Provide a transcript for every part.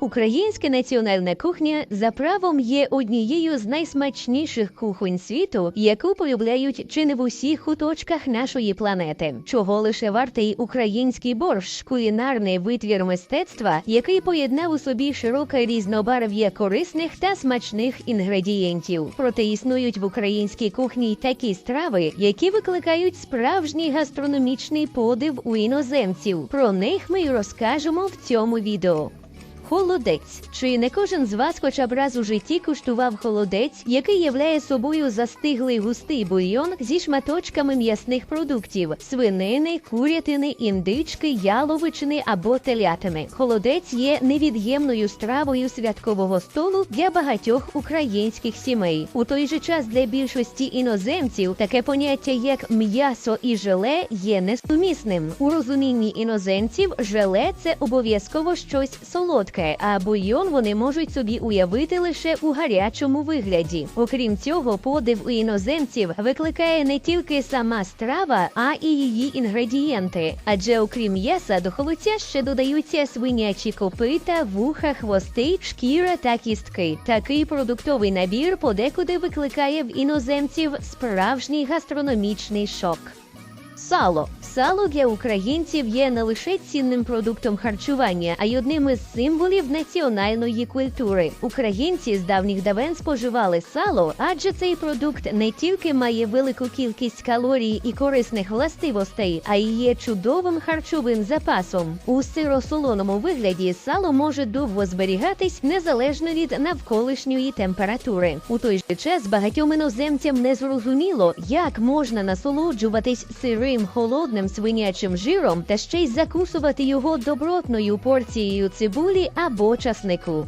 Українська національна кухня за правом є однією з найсмачніших кухонь світу, яку полюбляють чи не в усіх куточках нашої планети. Чого лише вартий український борщ, кулінарний витвір мистецтва, який поєднав у собі широке різнобарв'я корисних та смачних інгредієнтів. Проте існують в українській кухні й такі страви, які викликають справжній гастрономічний подив у іноземців. Про них ми й розкажемо в цьому відео. Холодець. Чи не кожен з вас хоча б раз у житті куштував холодець, який являє собою застиглий густий бульйон зі шматочками м'ясних продуктів свинини, курятини, індички, яловичини або телятини. Холодець є невід'ємною стравою святкового столу для багатьох українських сімей. У той же час для більшості іноземців таке поняття як м'ясо і желе є несумісним. У розумінні іноземців желе це обов'язково щось солодке а бульйон вони можуть собі уявити лише у гарячому вигляді. Окрім цього, подив у іноземців викликає не тільки сама страва, а і її інгредієнти. Адже окрім м'яса, до холодця ще додаються свинячі копита, вуха, хвости, шкіра та кістки. Такий продуктовий набір подекуди викликає в іноземців справжній гастрономічний шок. Сало Сало для українців є не лише цінним продуктом харчування, а й одним із символів національної культури. Українці з давніх давен споживали сало, адже цей продукт не тільки має велику кількість калорій і корисних властивостей, а й є чудовим харчовим запасом. У сиросолоному вигляді сало може довго зберігатись незалежно від навколишньої температури. У той же час багатьом іноземцям не зрозуміло, як можна насолоджуватись сирим холодним свинячим жиром та ще й закусувати його добротною порцією цибулі або часнику.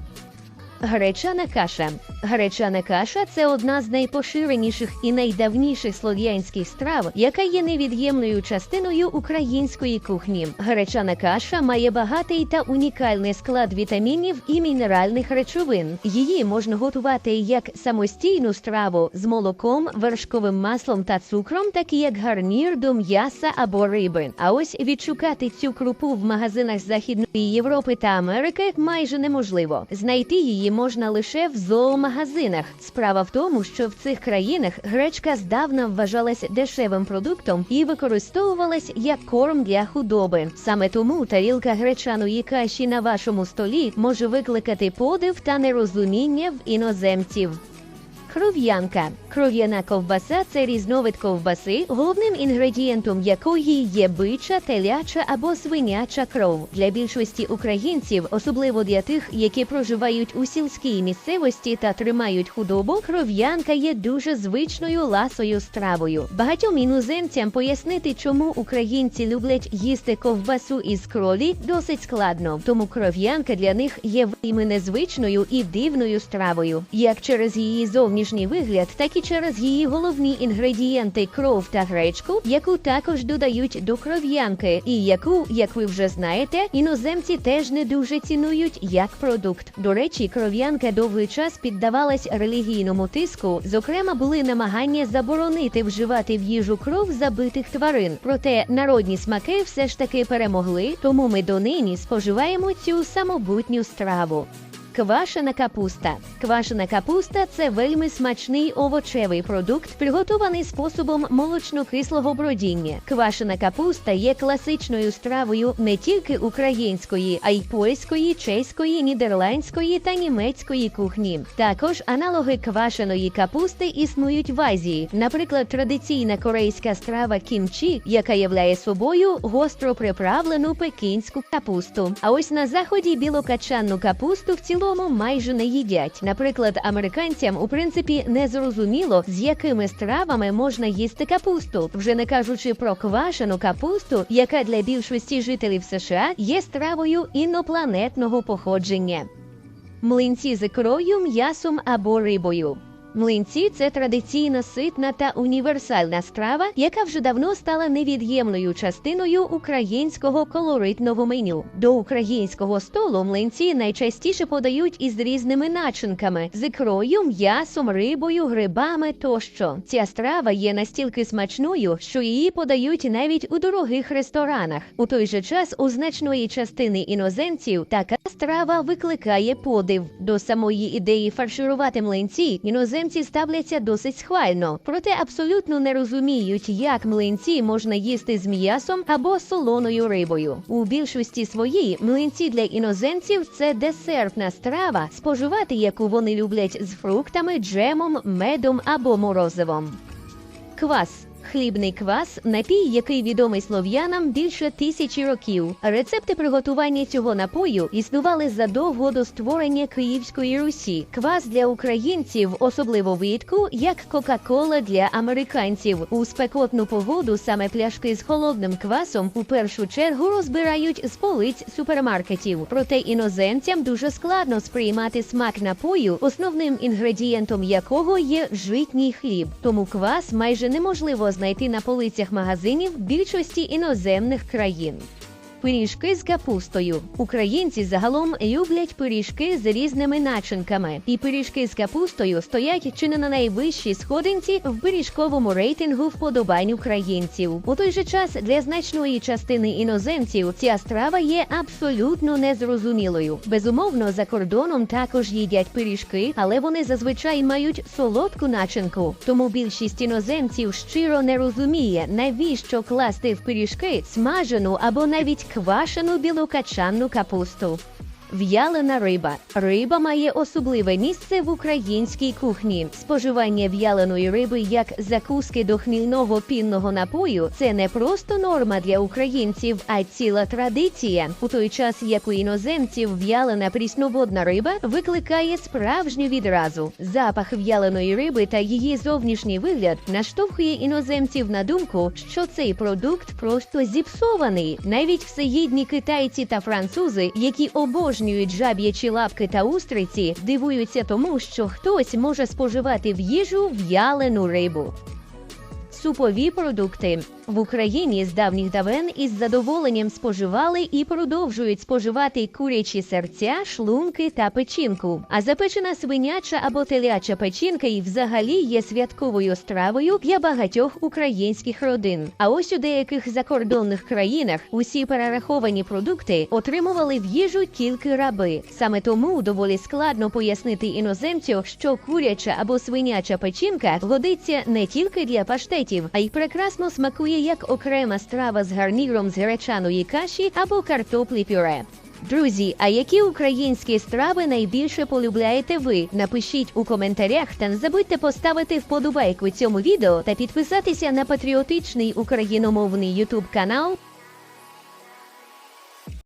Гречана каша. Гречана каша це одна з найпоширеніших і найдавніших слов'янських страв, яка є невід'ємною частиною української кухні. Гречана каша має багатий та унікальний склад вітамінів і мінеральних речовин. Її можна готувати як самостійну страву з молоком, вершковим маслом та цукром, так і як гарнір до м'яса або риби. А ось відшукати цю крупу в магазинах Західної Європи та Америки майже неможливо. Знайти її можна лише в зоомагазинах. Справа в тому, що в цих країнах гречка здавна вважалась дешевим продуктом і використовувалась як корм для худоби. Саме тому тарілка гречаної каші на вашому столі може викликати подив та нерозуміння в іноземців. Кров'янка. Кров'яна ковбаса це різновид ковбаси, головним інгредієнтом якої є бича, теляча або свиняча кров. Для більшості українців, особливо для тих, які проживають у сільській місцевості та тримають худобу, кров'янка є дуже звичною ласою стравою. Багатьом іноземцям пояснити, чому українці люблять їсти ковбасу із кролі, досить складно. Тому кров'янка для них є вельми незвичною і дивною стравою, як через її зовні зовнішній вигляд, так і через її головні інгредієнти кров та гречку, яку також додають до кров'янки, і яку, як ви вже знаєте, іноземці теж не дуже цінують як продукт. До речі, кров'янка довгий час піддавалась релігійному тиску. Зокрема, були намагання заборонити вживати в їжу кров забитих тварин. Проте народні смаки все ж таки перемогли, тому ми донині споживаємо цю самобутню страву. Квашена капуста. Квашена капуста це вельми смачний овочевий продукт, приготований способом молочно-кислого бродіння. Квашена капуста є класичною стравою не тільки української, а й польської, чеської, нідерландської та німецької кухні. Також аналоги квашеної капусти існують в Азії. Наприклад, традиційна корейська страва кімчі, яка являє собою гостро приправлену пекінську капусту. А ось на заході білокачанну капусту в цілому цілому майже не їдять. Наприклад, американцям у принципі не зрозуміло, з якими стравами можна їсти капусту, вже не кажучи про квашену капусту, яка для більшості жителів США є стравою інопланетного походження. Млинці з ікрою, м'ясом або рибою. Млинці це традиційна ситна та універсальна страва, яка вже давно стала невід'ємною частиною українського колоритного меню. До українського столу млинці найчастіше подають із різними начинками з ікрою, м'ясом, рибою, грибами тощо. Ця страва є настільки смачною, що її подають навіть у дорогих ресторанах. У той же час у значної частини іноземців така страва викликає подив. До самої ідеї фарширувати млинці іноземці ставляться досить схвально, проте абсолютно не розуміють, як млинці можна їсти з м'ясом або солоною рибою. У більшості своїй млинці для іноземців це десертна страва, споживати яку вони люблять з фруктами, джемом, медом або морозивом. Квас. Хлібний квас напій, який відомий слов'янам більше тисячі років. Рецепти приготування цього напою існували задовго до створення Київської Русі. Квас для українців, особливо влітку, як Кока-Кола для американців. У спекотну погоду саме пляшки з холодним квасом у першу чергу розбирають з полиць супермаркетів. Проте іноземцям дуже складно сприймати смак напою, основним інгредієнтом якого є житній хліб. Тому квас майже неможливо знайти на полицях магазинів більшості іноземних країн. Пиріжки з капустою. Українці загалом люблять пиріжки з різними начинками, і пиріжки з капустою стоять чи не на найвищій сходинці в пиріжковому рейтингу вподобань українців. У той же час для значної частини іноземців ця страва є абсолютно незрозумілою. Безумовно, за кордоном також їдять пиріжки, але вони зазвичай мають солодку начинку. Тому більшість іноземців щиро не розуміє, навіщо класти в пиріжки смажену або навіть квашену білокачанну капусту. В'ялена риба. Риба має особливе місце в українській кухні. Споживання в'яленої риби як закуски до хмільного пінного напою це не просто норма для українців, а ціла традиція. У той час, як у іноземців в'ялена прісноводна риба викликає справжню відразу. Запах в'яленої риби та її зовнішній вигляд наштовхує іноземців на думку, що цей продукт просто зіпсований. Навіть всеїдні китайці та французи, які обожнюють обожнюють жаб'ячі лапки та устриці, дивуються тому, що хтось може споживати в їжу в'ялену рибу. Супові продукти в Україні з давніх давен із задоволенням споживали і продовжують споживати курячі серця, шлунки та печінку. А запечена свиняча або теляча печінка і взагалі є святковою стравою для багатьох українських родин. А ось у деяких закордонних країнах усі перераховані продукти отримували в їжу тільки раби. Саме тому доволі складно пояснити іноземцю, що куряча або свиняча печінка годиться не тільки для паштетів, а й прекрасно смакує як окрема страва з гарніром з гречаної каші або картоплі пюре. Друзі, а які українські страви найбільше полюбляєте ви? Напишіть у коментарях та не забудьте поставити вподобайку цьому відео та підписатися на патріотичний україномовний ютуб канал